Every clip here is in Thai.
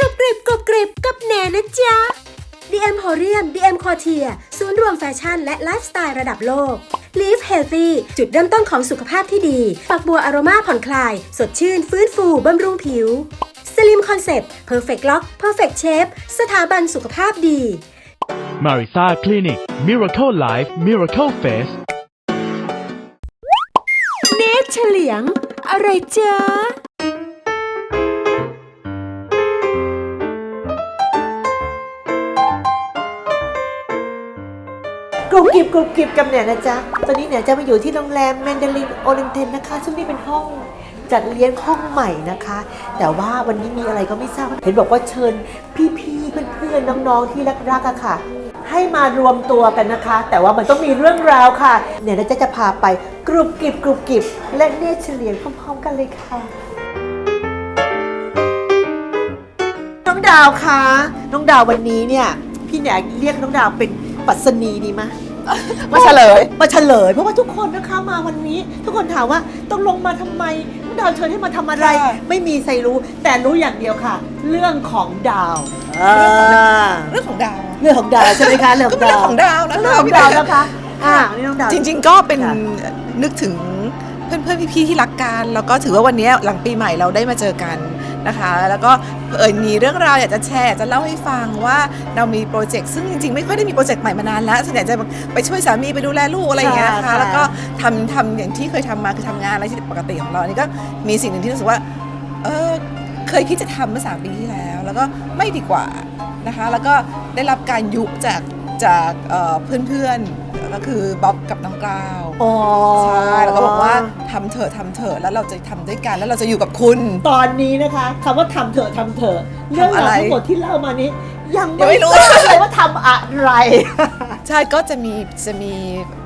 รุบกริบกรอบกริบกับแหนนะจ๊ะ DM h o r i u m DM c o r t i e r ศูนย์รวมแฟชั่นและไลฟ์สไตล์ระดับโลก Live Healthy จุดเริ่มต้นของสุขภาพที่ดี ฝักบัวอโรมาผ่อนคลาย สดชื่น ฟื้นฟูบำรุงผิว Slim Concept Perfect Lock Perfect Shape สถาบันสุขภาพดี Marisa Clinic Miracle Life Miracle Face เนตเฉลียง อะไรจ๊ะ รุบกริบกรุบกริบกับเนี่ยนะจ๊ะ ตอนนี้เนี่ยจะมาอยู่ที่โรงแรมแมนดารินโอเรนเทนนะคะ ซึ่งนี่เป็นห้องจัดเลี้ยงห้องใหม่นะคะ แต่ว่าวันนี้มีอะไรก็ไม่ทราบ เห็นบอกว่าเชิญพี่ๆ เพื่อนๆ น้องๆ ที่รักๆอะค่ะ ให้มารวมตัวกันนะคะ แต่ว่ามันต้องมีเรื่องราวค่ะ เนี่ยนะจ๊ะจะพาไปกรุบกริบกรุบกริบและเนตรเฉลียงพร้อมๆ กันเลยค่ะ น้องดาวคะ น้องดาววันนี้เนี่ยพี่แหนเรียกน้องดาวเป็นปัสนีดีไหม มาเฉลย มาเฉลย เพราะว่าทุกคนนะคะมาวันนี้ ทุกคนถามว่าต้องลงมาทำไมน้องดาวเชิญให้มาทำอะไร ค่ะ ไม่มีใครรู้ แต่รู้อย่างเดียวค่ะ เรื่องของดาวเรื่องของดาว เรื่องของดาวใช่ไหมคะเรื่องก็ของเป็นดาเรื่วองของดาวนะคะเรื่องของดาวนะคะ อ่านี่น้องดาว จริง ๆ ก็เป็นค่ะนึกถึงเพื่อนๆ พี่ๆ ที่รักกัน แล้วก็ถือว่าวันนี้หลังปีใหม่เราได้มาเจอกันนะคะ แล้วก็ เออมีเรื่องราวอยากจะแชร์อยากจะเล่าให้ฟังว่าเรามีโปรเจกต์ซึ่งจริงๆ ไม่ค่อยได้มีโปรเจกต์ใหม่มานานแล้วส่วนใหญ่จะไปช่วยสามีไปดูแลลูกอะไรอย่างเงี้ยนะคะแล้วก็ทำทำอย่างที่เคยทำมาคือทำงานอะไรที่ปกติของเราอันนี่ก็มีสิ่งหนึ่งที่รู้สึกว่าเออเคยคิดจะทำเมื่อสามปีที่แล้ว แล้วก็ไม่ดีกว่านะคะ แล้วก็ได้รับการยุจาก จากเอ่อเพื่อนๆ ก็คือบ๊อบกับน้องกราวอ๋อใช่แล้วก็บอกว่าทำเถอะทำเถอะแล้วเราจะทำด้วยกันแล้วเราจะอยู่กับคุณ ตอนนี้นะคะคำว่าทำเถอะทำเถอะเรื่องราวทำอะไรทั้งหมดที่เล่ามานี้ ยังยังไม่รู้ทราบเลยว่าทำอะไร ใช่ก็จะมีจะมี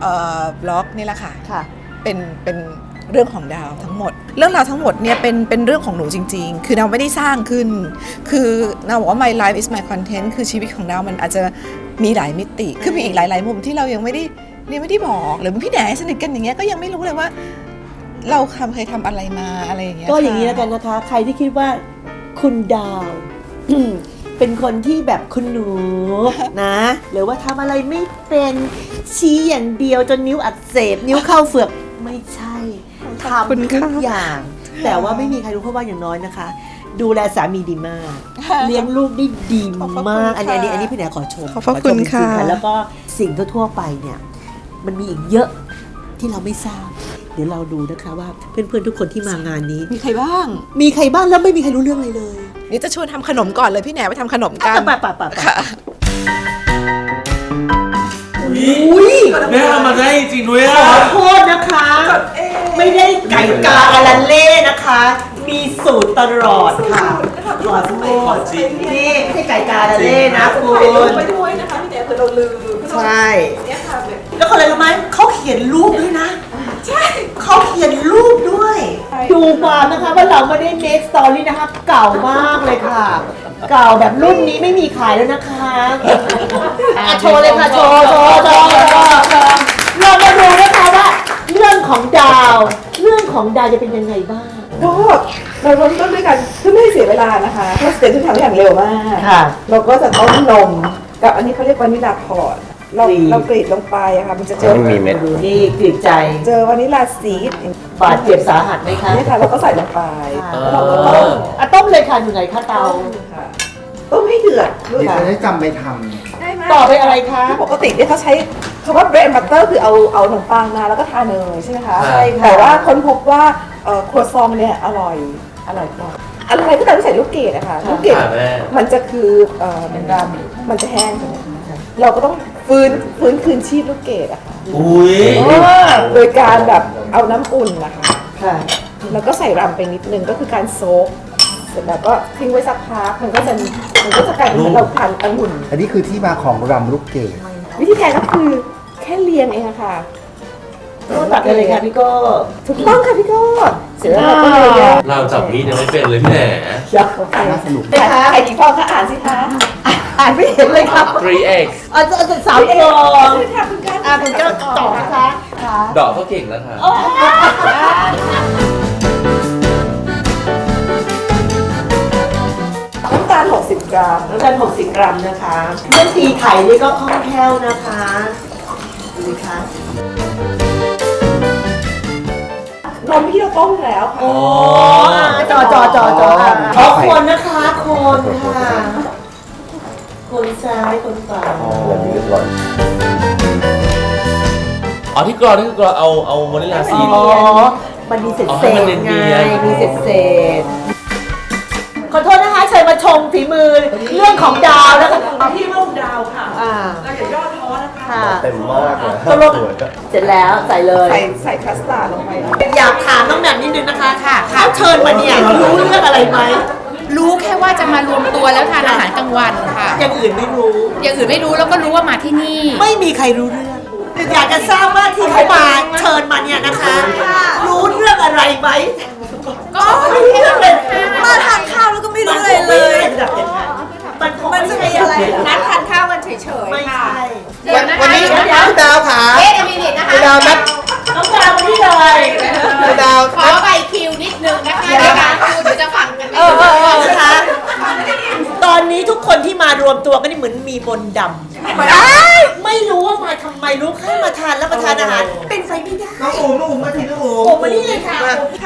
เอ่อบล็อกนี่แหละค่ะค่ะเป็นเป็น เรื่องของดาวทั้งหมด เรื่องราวทั้งหมดเนี่ยเป็นเป็นเรื่องของหนูจริง ๆ คือดาวไม่ได้สร้างขึ้น คือดาวบอกว่า my life is my content คือชีวิตของดาวมันอาจจะมีหลายมิติ คือมีอีกหลาย ๆ มุมที่เรายังไม่ได้ยังไม่ได้บอก หรือพี่แหนสนิทกันอย่างเงี้ยก็ยังไม่รู้เลยว่า เราทำเคยทำอะไรมาอะไรอย่างเงี้ยก็อย่างนี้ค่ะแล้วกันนะคะ ใครที่คิดว่าคุณดาว เป็นคนที่แบบคุณหนูนะ หรือว่าทำอะไรไม่เป็นชี้อย่างเดียวจนนิ้วอักเสบนิ้วเข้าเฟือกไม่ใช่ ทำทุกอย่าง แต่ว่าไม่มีใครรู้เพราะว่าอย่างน้อยนะคะ ดูแลสามีดีมาก เลี้ยงลูกได้ดีขอบพระมากคุณอันนี้อันนี้ค่ะ อันนี้พี่แหนขอชมขอบพระชมคุณจริงๆค่ะ แล้วก็สิ่งทั่วๆไปเนี่ย มันมีอีกเยอะที่เราไม่ทราบ เดี๋ยวเราดูนะคะว่าเพื่อนๆทุกคนที่มางานนี้ มีใครบ้าง มีใครบ้างแล้วไม่มีใครรู้เรื่องอะไรเลยนี่จะชวนทำขนมก่อนเลยพี่แหนไปทำขนมกันไปไปไปไปค่ะ อุ้ยแม่ทำมาได้จริงด้วยขอะ อโทษนะคะ ไม่ได้ไก่กาอารันเล่นะคะ มีสูตรตลอดค่ะขอโทษนี่ไม่ใช่ไก่กาอารันเล่นะคุณไปด้วยนะคะพี่แหนเผื่อเราลืมใช่ เนี่ยค่ะแบบแล้วคนอะไรรู้ไหมเขาเขียนรูปด้วยนะ ใช่เขาเขียนรูปด้วย ดูมานะคะว่าเราไม่ได้ make story นะคะ เก่ามากเลยค่ะ เก่าแบบรุ่นนี้ไม่มีขายแล้วนะคะอะโชว์เลยค่ะโชว์โชว์โชว์โชว์โชว์เรามาดูนะคะว่า เรื่องของดาว เรื่องของดาวจะเป็นยังไงบ้างก็เราเริ่มต้นด้วยกันเพื่อไม่ให้เสียเวลานะคะเพราะสเตจที่ทำอย่างเร็วมาก ค่ะ เราก็จะต้มนมกับอันนี้เขาเรียกวานิลาพอร์ต เรากรีดเรากรีดลงไปอะค่ะมันจะเจอมีเม็ดดูนี่กลิ่นใจเจอวานิลาซีดบาดเจ็บสาหัสไหมคะเนี่ยค่ะเราก็ใส่ลงไปค่ะแล้วเราก็ต้มอะต้มเลยค่ะอยู่ไหนคะเตา ค่ะต้มให้เดือดเดี๋ยวจะได้จำไปทได้ไหมต่อไปอะไรคะ คือปกติเนี่ยเขาใช้คำว่า bread and butter คือเอาเอาขนมปังมาแล้วก็ทาเนยใช่ไหมคะใช่ค่ะ แต่ว่าค้นพบว่าเอ่อครัวซองเนี่ยอร่อยอร่อยกว่าอะไรก็ตามที่ใส่ลูกเกดอะค่ะลูกเกด ค่ะแม่ มันจะคือเอ่อมันรำมันจะแห้งใช่ไหมคะ เราก็ต้องฟื้นฟื้นคืนชีพลูกเกดอะค่ะอุ้ยโดยการแบบเอาน้ำอุ่นนะคะ ค่ะ แล้วก็ใส่รำไปนิดนึงก็คือการโซกเสร็จแล้วก็ทิ้งไว้สักพักมันก็จะมันก็จะกลายเป็นเหมือนเราทานองุ่นำอันนี้คือที่มาของรำลูกเกดวิธีการก็คือแค่เรียงเองอะค่ะตัดกันเลยค่ะพี่โก้ถูกต้องค่ะพี่โก้เสร็จแล้วเราก็เลยอะเราจับมีดยังไม่เป็นเลยพี่แหนน่าสนุกนะคะไอ้กี่ฟองคะอ่านสิคะ อ่านไม่เห็นเลยครับ 3x อะจะจะสามฟองค่ะคุณการอะคุณก็ต่อนะคะค่ะดอกก็เก่งแล้วค่ะ น้ำตาล60 กรัมน้ำตาล60 กรัมนะคะเรื่องตีไข่นี่ก็คล่องแคล่วนะคะดูดิคะนมที่เราต้มแล้วค่ะโอ้จอจอจอจอขอคนนะคะคนค่ะคน ซ้ายคนขวาอ๋อที่กรอนี่คือกรอเอาเอาวานิลลาซีน อ๋อ มันมีเศษอ๋อเศให้ษมันเนีไงยนๆ มีเศษเศษขอโทษนะคะเชิญมาชมฝีมือเรื่องของดาวนะคะที่ลูกดาวค่ะอ่าเราอย่าย่อท้อนะคะค่ะ เต็มมากเลยตกลงเสร็จแล้วใส่เลย ใส่ใส่คัสตาร์ดลงไปนะอยากถามน้องแหม่มนิดนึงนะคะค่ะค่ะเขาเชิญมาเนี่ยรู้เรื่องอะไรไหม รู้แค่ว่าจะมารวมตัวแล้วทานอาหารกลางวันค่ะ อย่างอื่นไม่รู้ อย่างอื่นไม่รู้แล้วก็รู้ว่ามาที่นี่ ไม่มีใครรู้เรื่อง อยากจะทราบว่าที่เขามา มตัวก็นี่เหมือนมีบนต์ดำไม่รู้ว่ามาทำไมรู้แค่มาทานแล้วมาทานอาหาร เป็นไปไม่ได้น้องอูมน้องอูมมาทีน้องอูมโอ้มานี่เลยค่ะ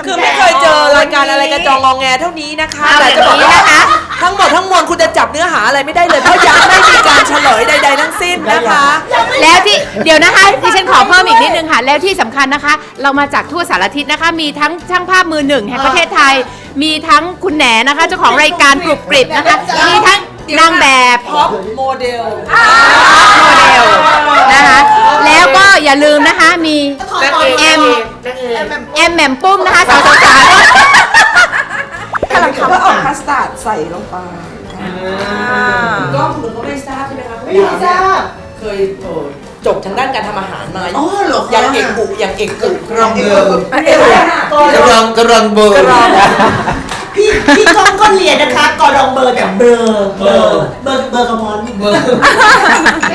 คือไม่เคยเจอรายการอะไรกระจองงองแงเท่านี้นะคะเอาแต่อย่าจะงบอกนี้ว่านะคะทั้งหมดทั้งมวลคุณจะจับเนื้อหาอะไรไม่ได้เลยเพราะยังไม่มีการเฉลยใด ๆ ทั้งสิ้นนะคะ แล้วที่เดี๋ยวนะคะดิฉันขอเพิ่มอีกนิดนึงค่ะแล้วที่สำคัญนะคะ เรามาจากทั่วสารทิศนะคะ มีทั้งช่างภาพมือหนึ่งแห่งประเทศไทย มีทั้งคุณแหนนะคะเจ้าของรายการกรุบกริบนะคะมีทั้งนางแบบ ท็อปโมเดลโมเดลนะคะ แล้วก็อย่าลืมนะคะมีแอมแอมแหม่มปุ้มนะคะสาวสาวกำลังก็เอาคัสตาร์ดใส่ลงไปก็คุณก็ไม่ทราบใช่ไหมคะไม่ทราบเคยจบทางด้านการทำอาหารมาอ๋อเหรอคะอย่างเอกกุอย่างเอกกุกรองเบอร์เอวกำลังกำลังเบอร์ พี่พี่ก้องก็เรียนนะคะกอดองเบอร์กับเบอร์เบอร์เบอร์เบอร์กระมอนเบอร์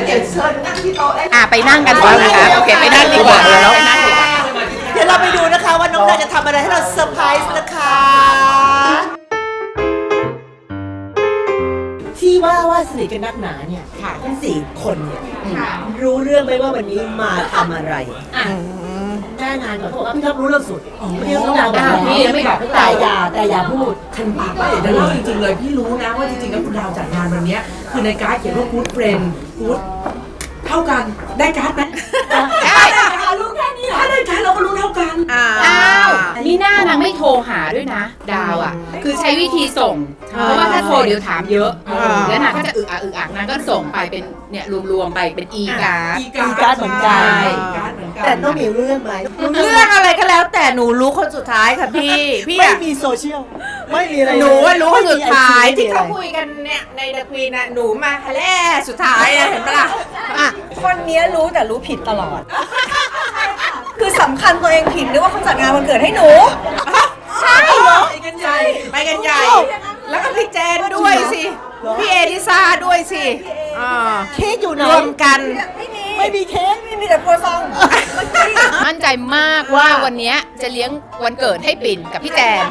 เดี๋ยวเชิญนั่งที่โต๊ะได้อะไปนั่งกันก่อนนะคะโอเคไปนั่งดีกว่าแล้วไปนั่งดีกว่าเดี๋ยวเราไปดูนะคะว่าน้องดาจะทำอะไรให้เราเซอร์ไพรส์นะคะ ที่ว่าว่าสนิทกันนักหนาเนี่ยทั้งสี่คนเนี่ยรู้เรื่องไหมว่าวันนี้มาทำอะไร แม่งานก่อนเขาบอกว่าพี่ท็อปรู้เรื่องสุดพี่ต้องดาวบอกพี่ยังไม่บอกพวกแต่เราอย่าแต่อย่าพูดทันทีเดี๋ยวเล่าจริงๆเลยพี่รู้นะว่าจริงๆแล้วคุณดาวจัดงานวันเนี้ยคือในการ์ดเขียนว่า good friend good เท่ากันได้การ์ดไหม ได้ ถ้าได้การ์ด เราก็รู้เท่ากันอ้าวมีหน้านางไม่โทรหาด้วยนะ ดาวอะ คือใช้วิธีส่ง เพราะว่าถ้าโทรเดี๋ยวถามเยอะแล้วนางก็จะอึกอักอึกอักนางก็ส่งไปเป็นเนี่ยรวมๆไปเป็นอีการ์ด อีการ์ดการ์ดเหมือนกันใช่การ์ดเหมือนกัน แต่น้องหมิวรู้เรื่องไหมเรื่องอะไรก็แล้วแต่หนูรู้คนสุดท้ายค่ะพี่ พี่ไม่อะมีโซเชียล ไม่มีอะไรหนูว่ารู้คนสุดท้ายไม่มีที่เขาไอจีคุยกันเนี่ยในเดอะควีนน่ะหนูมาแล่สุดท้ายอะเห็นปะล่ะอะ คนเนี้ยรู้แต่รู้ผิดตลอดคือ สำคัญตัวเองผิดหรือว่าเขาจัดงานวันเกิดให้หนู ใช่ไปกันใหญ่ไปกันใหญ่ แล้วก็พี่แจนด้วยสิ พี่เอดิซ่าด้วยสิอ่าเค้กอยู่ไหนรวมกัน ไม่มีไม่มีเค้กไม่มีแต่ครัวซองเมื่อกี้มั่นใจมากว่าวันเนี้ยจะเลี้ยงวันเกิดให้ปิ่นกับพี่แจน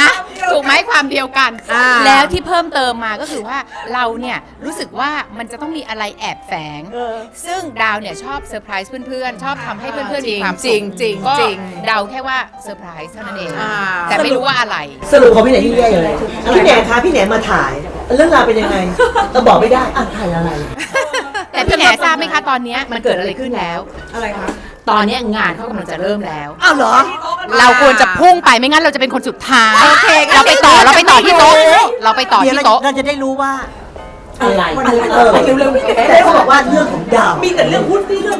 นะ ถูกไหมความเดียวกัน อ่า แล้วที่เพิ่มเติมมาก็คือว่าเราเนี่ยรู้สึกว่ามันจะต้องมีอะไรแอบแฝงซึ่งดาวเนี่ยชอบเซอร์ไพรส์เพื่อนๆ ชอบทำให้เพื่อนๆมีความสุขจริงจริงก็จริงเดาแค่ว่าเซอร์ไพรส์เท่านั้นเอง อ่า แต่ไม่รู้ว่าอะไร สรุปของพี่แหนที่แย่เลยพี่แหนคะพี่แหนมาถ่าย เรื่องราวเป็นยังไงเราบอกไม่ได้อะถ่ายอะไร แต่พี่แหนทราบไหมคะตอนเนี้ยมันเกิดอะไรขึ้นแล้ว อะไรคะ ตอนเนี้ยงานเขากำลังจะเริ่มแล้ว อ้าวเหรอ เราควรจะพุ่งไปไม่งั้นเราจะเป็นคนสุดท้ายโอเคงั้น เราไปต่อเราไปต่อที่โต๊ะเราไปต่อเดี๋ยวที่เราโต๊ะ เราจะได้รู้ว่าอะไรมันเออเร็วๆแต่เขาบอกว่าเรื่องของดาว มีแต่เรื่องพูดนี่เรื่อง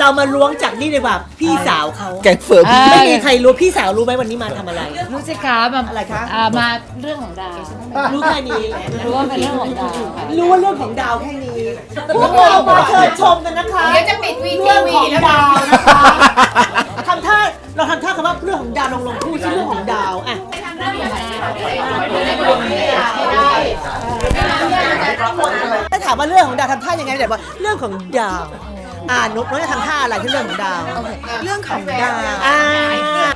เรามาล้วงจากนี่เลยว่าพี่สาวเขาแกงเฟิร์มไม่มีใครรู้พี่สาวรู้ไหมวันนี้มาทำอะไร รู้สิคะมาอะไรคะ อ่ามาเรื่องของดาว รู้แค่นี้ รู้ว่าเป็นเรื่องของดาวค่ะรู้ว่าเรื่องของดาวแค่นี้พวกเรามาเชิญชมกันนะคะเดี๋ยวจะปิดวีทีเรื่องวีของแล้วดาวนะคะทำท่าเราทำท่าคำว่าเรื่องของดาวลงลงพูดชื่อเรื่องของดาวอะถ้าถามว่าเรื่องของดาวทำท่ายังไงแบบว่าเรื่องของดาว อ่านกน้อยจะทำท่าอะไรที่เรื่องของดาว เรื่องของดาวอ่า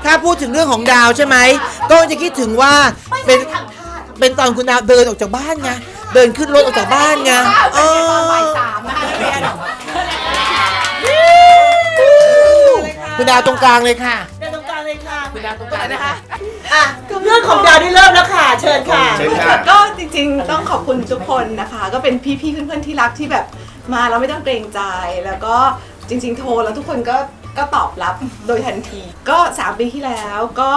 ถ้าพูดถึงเรื่องของดาวใช่ไหมก็จะคิดถึงว่าเป็นเป็นตอนคุณดาวเดินออกจากบ้านไงเดินขึ้นรถออกจากบ้านไงเออคุณดาวตรงกลางเลยค่ะเดินตรงกลางเลยค่ะคุณดาวตรงกลางนะคะอะเรื่องของดาวได้เริ่มแล้วค่ะ เชิญค่ะ ก็จริงๆต้องขอบคุณทุกคนนะคะ ก็เป็นพี่ๆเพื่อนๆที่รักที่แบบ มาแล้วไม่ต้องเกรงใจแล้วก็จริง ๆ โทรแล้วทุกคนก็ก็ตอบรับโดยทันที ก็ 3 ปีที่แล้วก็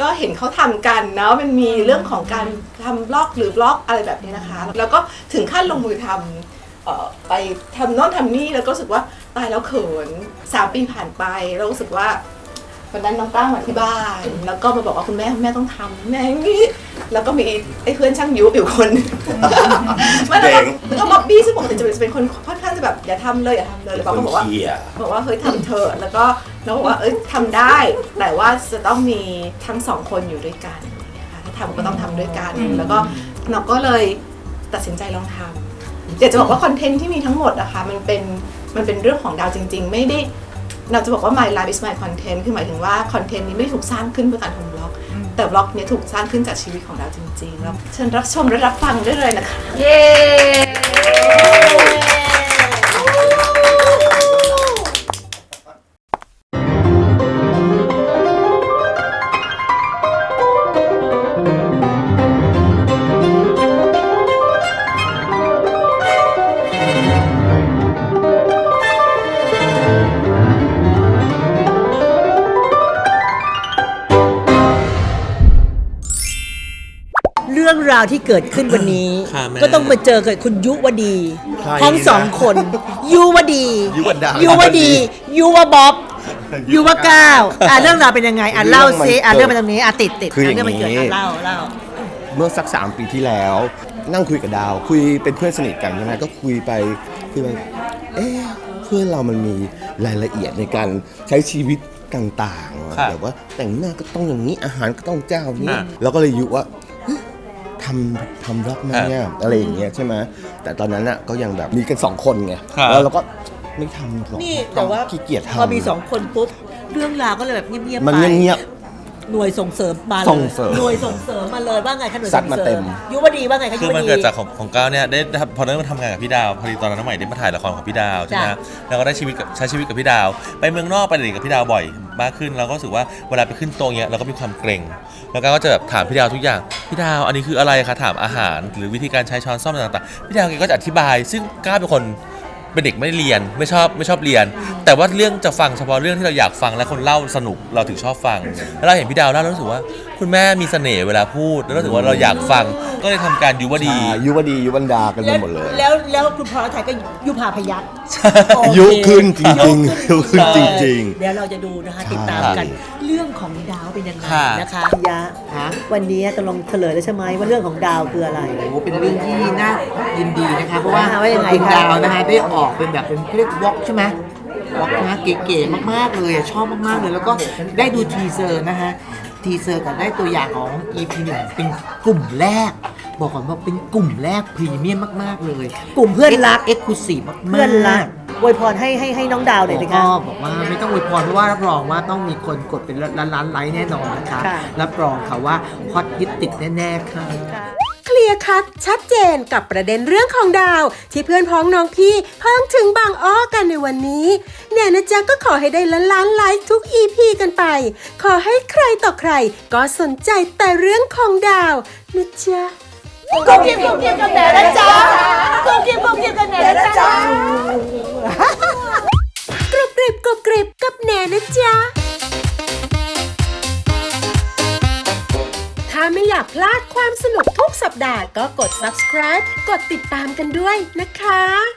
ก็เห็นเขาทำกันเนาะมันมีเรื่องของการทำบล็อกหรือบล็อกอะไรแบบนี้นะคะ แล้วก็ถึงขั้นลงมือทำออไปทำโน่นทำนี่แล้วก็รู้สึกว่าตายแล้วเขินสามปีผ่านไปเรารู้สึกว่าวันนั้นน้องตั้งมาที่บ้าน แล้วก็มาบอกว่าคุณแม่คุณแม่ต้องทำแม่งนี้ แล้วก็มีไอ้เพื่อนช่างยุอยู่คนไม่แล้วก็แล้วก็บ๊อบบี้ซึ่งปกติจะเป็นคนค่อนข้างจะแบบอย่าทำเลยอย่าทำเลยแล้วบ๊อบก็บอกว่าบอกว่าเฮ้ยทำเถอะแล้วก็น้องบอกว่าเอ้ยทำได้ แต่ว่าจะต้องมีทั้งสองคนอยู่ด้วยกันอย่างเงี้ยค่ะถ้าทำก็ต้องทำด้วยกันแล้วก็น้องก็เลยตัดสินใจลองทำอยากจะบอกว่าคอนเทนต์ที่มีทั้งหมดนะคะมันเป็นมันเป็นเรื่องของดาวจริง ๆ ไม่ได้เราจะบอกว่า my life is my content คือหมายถึงว่าคอนเทนต์นี้ไม่ได้ถูกสร้างขึ้นเพื่อการทำบล็อก แต่บล็อกเนี้ยถูกสร้างขึ้นจากชีวิตของเราจริงๆแล้วเชิญรับชมและรับฟังได้เลยนะคะ เย้ รื่องราวที่เกิดขึ้นวันนี้ ค่ะแม่ ก็ต้องมาเจอกับคุณยุวดี ใครทั้งสองคนยุวดียุวดายุวดียุวบ๊อบยุวก้าวอะเรื่องราวเป็นยังไงอะเล่าซิอะเรื่องมันตรงนี้อะติดติดคืออย่างเรื่องมันเกิดนี้อะเล่าเล่า เมื่อสักสามปีที่แล้ว นั่งคุยกับดาว คุยเป็นเพื่อนสนิทกันใช่ไหมก็คุยไปคุยไปเอ๊ะเพื่อนเรามันมีรายละเอียดในการใช้ชีวิตต่างๆอะครับแบบว่าแต่งหน้าก็ต้องอย่างนี้อาหารก็ต้องเจ้านี้อะ เราก็เลยยุว่าเฮ้ย ทำทำรักไหมเนี่ยอะไรอย่างเงี้ยใช่ไหมแต่ตอนนั้นอะก็ยังแบบมีกันสองคนไงครับแล้วเราก็ไม่ทำหรอกนี่แต่ว่าขี้เกียจทำพอมีสองคนปุ๊บเรื่องราวก็เลยแบบเงียบๆไปมันเงียบ หน่วยส่งเสริมมาเลยส่งเสริมหน่วยส่งเสริมมาเลยว่าไงคะหน่วยซัส่ดงมาเสเต็ริมมยุวดีว่าไงคะคืยุอวมันดี เกิดจากของของก้าวเนี่ยได้พอเริ่มมาทำงานกับพี่ดาวพอดีตอนนั้นน้องใหม่ได้มาถ่ายละครของพี่ดาวใช่ไหมจ้ะ แล้วก็ได้ชีวิตกับใช้ชีวิตกับพี่ดาว ไปเมืองนอกไปเรียนกับพี่ดาวบ่อยมากขึ้นเราก็รู้สึกว่าเวลาไปขึ้นโต๊ะเนี้ยเราก็มีความเกรงแล้วก้าวก็จะแบบถามพี่ดาวทุกอย่างพี่ดาวอันนี้คืออะไรคะถามอาหาร หรือวิธีการใช้ช้อนซ่อมต่างๆพี่ดาวแกก็จะอธิบาย ซึ่งก้าวเป็นคน เป็นเด็กไม่ได้เรียนไม่ชอบไม่ชอบเรียน แต่ว่าเรื่องจะฟังเฉพาะเรื่องที่เราอยากฟังและคนเล่าสนุกเราถึงชอบฟัง แล้วเราเห็นพี่ดาวเล่าแล้วรู้สึกว่า คุณแม่มีเสน่ห์เวลาพูดแล้วรู้สึกว่าเราอยากฟัง ก็เลยทำการยุวดี อ่ายุวดียุวันดากันไปหมดเลย แล้วแล้วคุณพรชัยก็ยุพาพยัคฆ์โอเคยุขึ้นจริงๆยุขึ้นจริงเดี๋ยวเราจะดูนะคะใช่ติดตามกันเรื่องของดาวเป็นยังไงค่ะ นะคะยะวันนี้ตกลงเฉลยแล้วใช่ไหมว่าเรื่องของดาวคืออะไร โอ้เป็นเรื่องที่น่ายินดีนะคะเพราะว่าว่ายังไงคุณคะดาวนะคะได้ออกเป็นแบบเป็นเรียกวอล์กใช่ไหมวอล์กนะเก๋ๆมากๆเลยอะชอบมากๆเลย แล้วก็ได้ดูทีเซอร์นะคะทีเซอร์กับได้ตัวอย่างของ EP หนึ่งเป็นกลุ่มแรก บอกก่อนว่าเป็นกลุ่มแรกพรีเมียมมากๆเลย กลุ่มเพื่อนรัก เอ็กซ์คลูซีฟมากๆ เพื่อนรักอวยพรให้ให้ให้น้องดาวหน่อยนะคะก็บอกว่าไม่ต้องอวยพรเพราะว่ารับรองว่าต้องมีคนกดเป็นล้านล้านๆไลค์แน่นอนนะคะค่ะรับรองค่ะว่าฮอตฮิตติดแน่ๆค่ะเคลียร์คัดชัดเจนกับประเด็นเรื่องของดาว ที่เพื่อนพ้องน้องพี่เพิ่งถึงบางอ้อกันในวันนี้ เนี่ยนะจ๊ะก็ขอให้ได้ล้านล้านไลค์ทุก EP กันไป ขอให้ใครต่อใคร ก็สนใจแต่เรื่องของดาวนะจ๊ะ กุ๊กกิ๊บกุ๊กกิ๊บกันแหนนะจ๊ะกุ๊กกิ๊บกุ๊กกิ๊บกันแหนนะจ๊ะกรุบกริบกรุบกริบกับแหนนะจ๊ะถ้าไม่อยากพลาดความสนุกทุกสัปดาห์ก็กด subscribe กดติดตามกันด้วยนะคะ